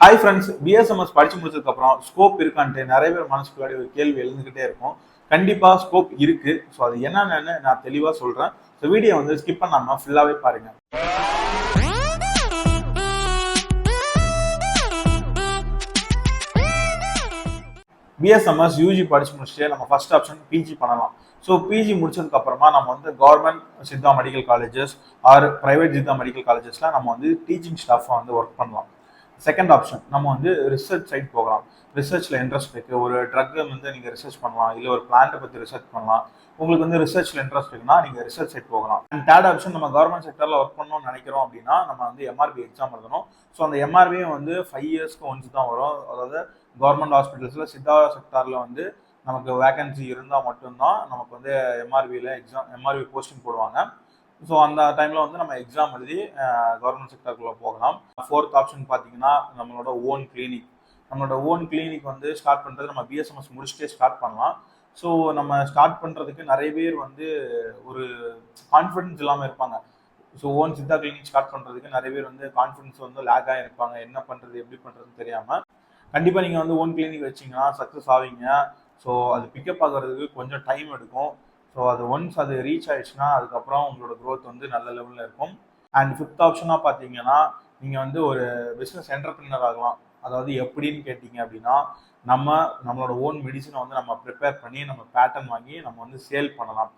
Hi friends BSMS படிச்சு முடிச்சதுக்கப்புறம் scope இருக்கான்ட்டு நிறைய பேர் மனசுக்குள்ளாடி ஒரு கேள்வி எழுந்துக்கிட்டே இருக்கும். கண்டிப்பாக ஸ்கோப் இருக்கு. ஸோ அது என்னென்னு நான் தெளிவாக சொல்கிறேன் ஸோ வீடியோ வந்து ஸ்கிப் பண்ணாமல் ஃபுல்லாகவே பாருங்க. பிஎஸ்எம்எஸ் யூஜி படிச்சு முடிச்சுட்டு நம்ம ஃபர்ஸ்ட் ஆப்ஷன் பிஜி பண்ணலாம். ஸோ பிஜி முடிச்சதுக்கு அப்புறமா நம்ம வந்து government Siddha medical colleges or private Siddha medical காலேஜஸ்லாம் நம்ம வந்து டீச்சிங் ஸ்டாஃபாக வந்து ஒர்க் பண்ணலாம். செகண்ட் ஆப்ஷன் நம்ம வந்து ரிசர்ச் சைட் போகலாம். ரிசர்ச்ல இன்ட்ரெஸ்ட் இருக்கு. ஒரு ட்ரக் வந்து நீங்க ரிசர்ச் பண்ணலாம். இல்லை ஒரு பிளான்ட்டை பத்தி ரிசர்ச் பண்ணலாம். உங்களுக்கு வந்து ரிசர்ச்ல இன்ட்ரெஸ்ட் இருக்குன்னா நீங்க ரிசர்ச் சைட் போகலாம். அண்ட் தேர்ட் ஆப்ஷன் நம்ம கவர்மெண்ட் செக்டர்ல ஒர்க் பண்ணணும்னு நினைக்கிறோம் அப்படின்னா நம்ம வந்து எம்ஆர்பி எக்ஸாம் எழுதணும். ஸோ அந்த எம்ஆர்பியும் வந்து ஃபைவ் இயர்ஸ்க்கு ஒன்ஸ் தான் வரும். அதாவது கவர்மெண்ட் ஹாஸ்பிட்டல்ஸ்ல சித்தா செக்டார்ல வந்து நமக்கு வேகன்சி இருந்தால் மட்டும்தான் நமக்கு வந்து எம்ஆர்பியில் எக்ஸாம் எம்ஆர்பி போஸ்டிங் போடுவாங்க. ஸோ அந்த டைமில் வந்து நம்ம எக்ஸாம் எழுதி கவர்மெண்ட் செக்டருக்குள்ளே போகலாம். ஃபோர்த் ஆப்ஷன் பார்த்தீங்கன்னா நம்மளோட ஓன் கிளினிக் நம்மளோட ஓன் கிளினிக் வந்து ஸ்டார்ட் பண்ணுறது நம்ம பிஎஸ்எம்எஸ் முடிச்சுட்டே ஸ்டார்ட் பண்ணலாம். ஸோ நம்ம ஸ்டார்ட் பண்ணுறதுக்கு நிறைய பேர் வந்து ஒரு கான்ஃபிடென்ஸ் இல்லாமல் இருப்பாங்க. So own Siddha clinic start பண்ணுறதுக்கு நிறைய பேர் வந்து கான்ஃபிடன்ஸ் வந்து லேக் இருப்பாங்க என்ன பண்ணுறது எப்படி பண்ணுறதுன்னு தெரியாமல் கண்டிப்பாக நீங்கள் வந்து ஓன் கிளினிக் வச்சிங்கன்னா சக்ஸஸ் ஆவீங்க. ஸோ அது பிக்கப் ஆகிறதுக்கு கொஞ்சம் டைம் எடுக்கும். ஸோ அது ஒன்ஸ் அது ரீச் ஆயிடுச்சுன்னா அதுக்கப்புறம் உங்களோட க்ரோத் வந்து நல்ல லெவலில் இருக்கும். அண்ட் ஃபிஃப்த் ஆப்ஷனாக பார்த்தீங்கன்னா நீங்கள் வந்து ஒரு பிஸ்னஸ் என்டர்பிரினர் ஆகலாம். அதாவது எப்படின்னு கேட்டிங்க அப்படின்னா நம்ம நம்மளோட ஓன் மெடிசனை வந்து நம்ம ப்ரிப்பேர் பண்ணி நம்ம பேட்டர்ன் வாங்கி நம்ம வந்து சேல் பண்ணலாம்.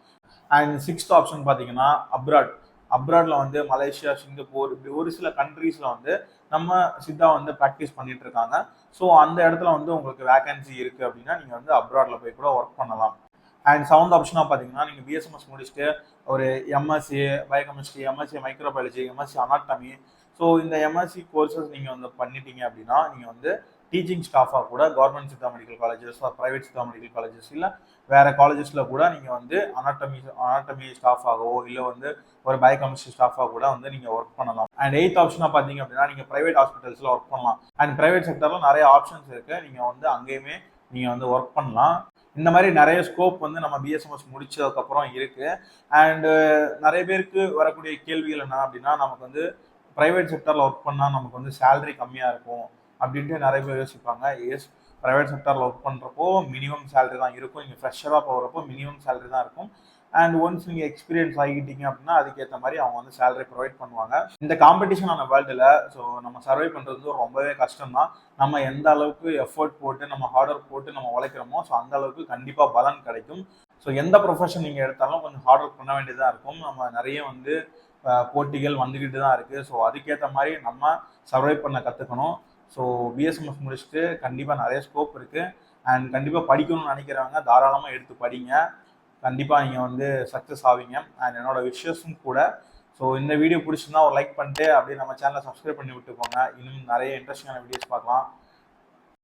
அண்ட் சிக்ஸ்த் ஆப்ஷன் பார்த்தீங்கன்னா அப்ராட் அப்ராடில் வந்து மலேசியா சிங்கப்பூர் இப்படி ஒரு சில கண்ட்ரீஸில் வந்து நம்ம சித்தா வந்து ப்ராக்டிஸ் பண்ணிட்டு இருக்காங்க. ஸோ அந்த இடத்துல வந்து உங்களுக்கு வேகன்சி இருக்குது அப்படின்னா நீங்கள் வந்து அப்ராடில் போய் கூட ஒர்க் பண்ணலாம். அண்ட் செவன்த் ஆப்ஷனாக பார்த்தீங்கன்னா நீங்கள் பிஎஸ்எம்எஸ் முடிச்சுட்டு ஒரு MSc biochemistry MSc microbiology MSc anatomy so இந்த எம்எஸ்சி கோர்சஸ் நீங்கள் வந்து பண்ணிட்டீங்க அப்படின்னா நீங்கள் வந்து டீச்சிங் ஸ்டாஃபாக கூட government Siddha medical colleges private Siddha medical colleges இல்லை வேறு காலேஜஸில் கூட நீங்கள் வந்து அனாட்டமி அனாட்டமி ஸ்டாஃபாகவோ இல்லை வந்து ஒரு பயோகெமிஸ்ட்ரி ஸ்டாஃபாக கூட வந்து நீங்கள் ஒர்க் பண்ணலாம். அண்ட் எயித் ஆப்ஷனாக பார்த்தீங்க அப்படின்னா நீங்கள் ப்ரைவேட் ஹாஸ்பிட்டல்ஸில் ஒர்க் பண்ணலாம். அண்ட் ப்ரைவேட் செக்டரில் நிறைய ஆப்ஷன்ஸ் இருக்குது நீங்கள் வந்து அங்கேயுமே நீங்கள் வந்து ஒர்க் பண்ணலாம். இந்த மாதிரி நிறைய ஸ்கோப் வந்து நம்ம பிஎஸ்எம்எஸ் முடிச்சதுக்கப்புறம் இருக்கு. அண்டு uh, நிறைய பேருக்கு வரக்கூடிய கேள்விகள் என்ன அப்படின்னா நமக்கு வந்து ப்ரைவேட் செக்டரில் ஒர்க் பண்ணால் நமக்கு வந்து சேலரி கம்மியாக இருக்கும் அப்படின்ட்டு நிறைய பேர் யோசிப்பாங்க. எஸ் ப்ரைவேட் செக்டரில் ஒர்க் பண்ணுறப்போ மினிமம் சேலரி தான் இருக்கும். இங்கே ஃப்ரெஷராக போகிறப்போ மினிமம் சேலரி தான் இருக்கும். அண்ட் ஒன்ஸ் நீங்கள் எக்ஸ்பீரியன்ஸ் ஆகிட்டீங்க அப்படின்னா அதுக்கேற்ற மாதிரி அவங்க வந்து சேலரி ப்ரொவைட் பண்ணுவாங்க. இந்த காம்படிஷனான வேர்ல்டில் ஸோ நம்ம சர்வை பண்ணுறது ரொம்பவே கஷ்டம் தான் நம்ம எந்த அளவுக்கு எஃபர்ட் போட்டு நம்ம ஹார்ட் ஒர்க் போட்டு நம்ம உழைக்கிறோமோ ஸோ அந்த அளவுக்கு கண்டிப்பாக பலன் கிடைக்கும். ஸோ எந்த ப்ரொஃபஷன் நீங்கள் எடுத்தாலும் கொஞ்சம் ஹார்ட் ஒர்க் பண்ண வேண்டியதாக இருக்கும். நம்ம நிறைய வந்து போட்டிகள் வந்துக்கிட்டு தான் இருக்குது ஸோ அதுக்கேற்ற மாதிரி நம்ம சர்வை பண்ண கற்றுக்கணும் ஸோ பிஎஸ்எம்எஸ் முடிச்சுட்டு கண்டிப்பாக நிறைய ஸ்கோப் இருக்குது அண்ட் கண்டிப்பாக படிக்கணும்னு நினைக்கிறவங்க தாராளமாக எடுத்து படிங்க. கண்டிப்பாக நீங்கள் வந்து சக்ஸஸ் ஆவீங்க. அண்ட் என்னோட விஷயஸும் கூட. ஸோ இந்த வீடியோ பிடிச்சிருந்தா ஒரு லைக் பண்ணிட்டு அப்படியே நம்ம சேனலை சப்ஸ்கிரைப் பண்ணி விட்டு போங்க இன்னும் நிறைய இன்ட்ரெஸ்டிங்கான வீடியோஸ் பார்க்கலாம்.